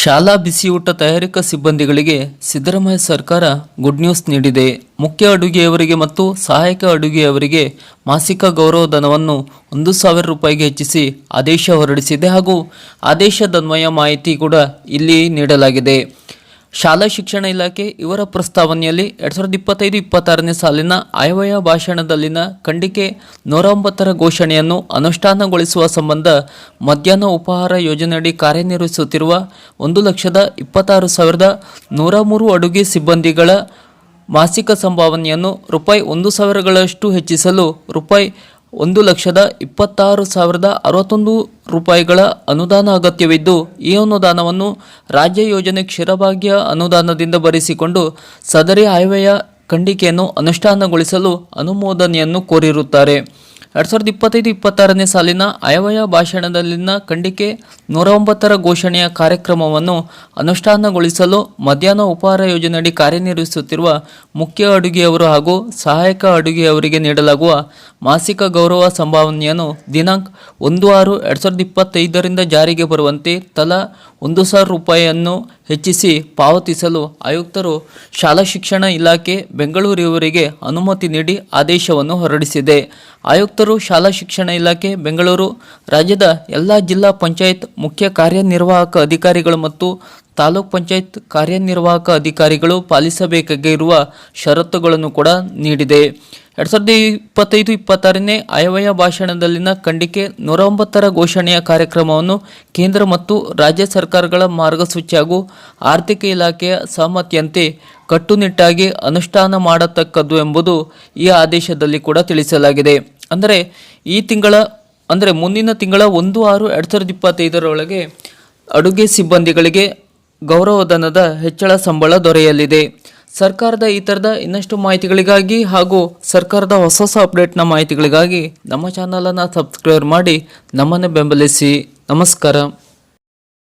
ಶಾಲಾ ಬಿಸಿಯೂಟ ತಯಾರಿಕಾ ಸಿಬ್ಬಂದಿಗಳಿಗೆ ಸಿದ್ದರಾಮಯ್ಯ ಸರ್ಕಾರ ಗುಡ್ ನ್ಯೂಸ್ ನೀಡಿದೆ. ಮುಖ್ಯ ಅಡುಗೆಯವರಿಗೆ ಮತ್ತು ಸಹಾಯಕ ಅಡುಗೆಯವರಿಗೆ ಮಾಸಿಕ ಗೌರವಧನವನ್ನು ಒಂದು ಸಾವಿರ ರೂಪಾಯಿಗೆ ಹೆಚ್ಚಿಸಿ ಆದೇಶ ಹೊರಡಿಸಿದೆ ಹಾಗೂ ಆದೇಶದನ್ವಯ ಮಾಹಿತಿ ಕೂಡ ಇಲ್ಲಿ ನೀಡಲಾಗಿದೆ. ಶಾಲಾ ಶಿಕ್ಷಣ ಇಲಾಖೆ ಇವರ ಪ್ರಸ್ತಾವನೆಯಲ್ಲಿ ಎರಡು ಸಾವಿರದ ಇಪ್ಪತ್ತೈದು, ಇಪ್ಪತ್ತಾರನೇ ಸಾಲಿನ ಆಯವ್ಯಯ ಭಾಷಣದಲ್ಲಿನ ಖಂಡಿಕೆ ನೂರ ಒಂಬತ್ತರ ಘೋಷಣೆಯನ್ನು ಅನುಷ್ಠಾನಗೊಳಿಸುವ ಸಂಬಂಧ ಮಧ್ಯಾಹ್ನ ಉಪಹಾರ ಯೋಜನೆಯಡಿ ಕಾರ್ಯನಿರ್ವಹಿಸುತ್ತಿರುವ ಒಂದು ಲಕ್ಷದ ಇಪ್ಪತ್ತಾರು ಸಾವಿರದ ನೂರ ಮೂರು ಅಡುಗೆ ಸಿಬ್ಬಂದಿಗಳ ಮಾಸಿಕ ಸಂಭಾವನೆಯನ್ನು ರೂಪಾಯಿ ಒಂದು ಸಾವಿರಗಳಷ್ಟು ಹೆಚ್ಚಿಸಲು ರೂಪಾಯಿ ಒಂದು ಲಕ್ಷದ ಇಪ್ಪತ್ತಾರು ಸಾವಿರದ ಅರವತ್ತೊಂದು ರೂಪಾಯಿಗಳ ಅನುದಾನ ಅಗತ್ಯವಿದ್ದು, ಈ ಅನುದಾನವನ್ನು ರಾಜ್ಯ ಯೋಜನೆ ಕ್ಷೀರಭಾಗ್ಯ ಅನುದಾನದಿಂದ ಭರಿಸಿಕೊಂಡು ಸದರಿ ಆಯವ್ಯಯ ಖಂಡಿಕೆಯನ್ನು ಅನುಷ್ಠಾನಗೊಳಿಸಲು ಅನುಮೋದನೆಯನ್ನು ಕೋರಿರುತ್ತಾರೆ. ಎರಡು ಸಾವಿರದ ಇಪ್ಪತ್ತೈದು, ಇಪ್ಪತ್ತಾರನೇ ಸಾಲಿನ ಆಯವಯ ಭಾಷಣದಲ್ಲಿನ ಖಂಡಿಕೆ ನೂರ ಒಂಬತ್ತರ ಘೋಷಣೆಯ ಕಾರ್ಯಕ್ರಮವನ್ನು ಅನುಷ್ಠಾನಗೊಳಿಸಲು ಮಧ್ಯಾಹ್ನ ಉಪಹಾರ ಯೋಜನೆಯಡಿ ಕಾರ್ಯನಿರ್ವಹಿಸುತ್ತಿರುವ ಮುಖ್ಯ ಅಡುಗೆಯವರು ಹಾಗೂ ಸಹಾಯಕ ಅಡುಗೆಯವರಿಗೆ ನೀಡಲಾಗುವ ಮಾಸಿಕ ಗೌರವ ಸಂಭಾವನೆಯನ್ನು ದಿನಾಂಕ ಒಂದು ಆರು ಎರಡು ಸಾವಿರದ ಇಪ್ಪತ್ತೈದರಿಂದ ಜಾರಿಗೆ ಬರುವಂತೆ ತಲಾ ಒಂದು ಸಾವಿರ ರೂಪಾಯಿಯನ್ನು ಹೆಚ್ಚಿಸಿ ಪಾವತಿಸಲು ಆಯುಕ್ತರು ಶಾಲಾ ಶಿಕ್ಷಣ ಇಲಾಖೆ ಬೆಂಗಳೂರಿನವರಿಗೆ ಅನುಮತಿ ನೀಡಿ ಆದೇಶವನ್ನು ಹೊರಡಿಸಿದೆ. ಆಯುಕ್ತರು ಶಾಲಾ ಶಿಕ್ಷಣ ಇಲಾಖೆ, ಬೆಂಗಳೂರು ರಾಜ್ಯದ ಎಲ್ಲ ಜಿಲ್ಲಾ ಪಂಚಾಯತ್ ಮುಖ್ಯ ಕಾರ್ಯನಿರ್ವಾಹಕ ಅಧಿಕಾರಿಗಳು ಮತ್ತು ತಾಲೂಕ್ ಪಂಚಾಯತ್ ಕಾರ್ಯನಿರ್ವಾಹಕ ಅಧಿಕಾರಿಗಳು ಪಾಲಿಸಬೇಕಾಗಿರುವ ಷರತ್ತುಗಳನ್ನು ಕೂಡ ನೀಡಿದೆ. ಎರಡು ಸಾವಿರದ ಇಪ್ಪತ್ತೈದು, ಇಪ್ಪತ್ತಾರನೇ ಆಯವ್ಯಯ ಭಾಷಣದಲ್ಲಿನ ಖಂಡಿಕೆ ನೂರ ಒಂಬತ್ತರ ಘೋಷಣೆಯ ಕಾರ್ಯಕ್ರಮವನ್ನು ಕೇಂದ್ರ ಮತ್ತು ರಾಜ್ಯ ಸರ್ಕಾರಗಳ ಮಾರ್ಗಸೂಚಿ ಹಾಗೂ ಆರ್ಥಿಕ ಇಲಾಖೆಯ ಸಹಮತಿಯಂತೆ ಕಟ್ಟುನಿಟ್ಟಾಗಿ ಅನುಷ್ಠಾನ ಮಾಡತಕ್ಕದ್ದು ಎಂಬುದು ಈ ಆದೇಶದಲ್ಲಿ ಕೂಡ ತಿಳಿಸಲಾಗಿದೆ. ಅಂದರೆ ಈ ತಿಂಗಳ, ಅಂದರೆ ಮುಂದಿನ ತಿಂಗಳ ಒಂದು ಆರು ಎರಡು ಸಾವಿರದ ಇಪ್ಪತ್ತೈದರೊಳಗೆ ಅಡುಗೆ ಸಿಬ್ಬಂದಿಗಳಿಗೆ ಗೌರವಧನದ ಹೆಚ್ಚಳ ಸಂಬಳ ದೊರೆಯಲಿದೆ. ಸರ್ಕಾರದ ಈ ಥರದ ಇನ್ನಷ್ಟು ಮಾಹಿತಿಗಳಿಗಾಗಿ ಹಾಗೂ ಸರ್ಕಾರದ ಹೊಸ ಹೊಸ ಅಪ್ಡೇಟ್ನ ಮಾಹಿತಿಗಳಿಗಾಗಿ ನಮ್ಮ ಚಾನಲನ್ನು ಸಬ್ಸ್ಕ್ರೈಬ್ ಮಾಡಿ ನಮ್ಮನ್ನು ಬೆಂಬಲಿಸಿ. ನಮಸ್ಕಾರ.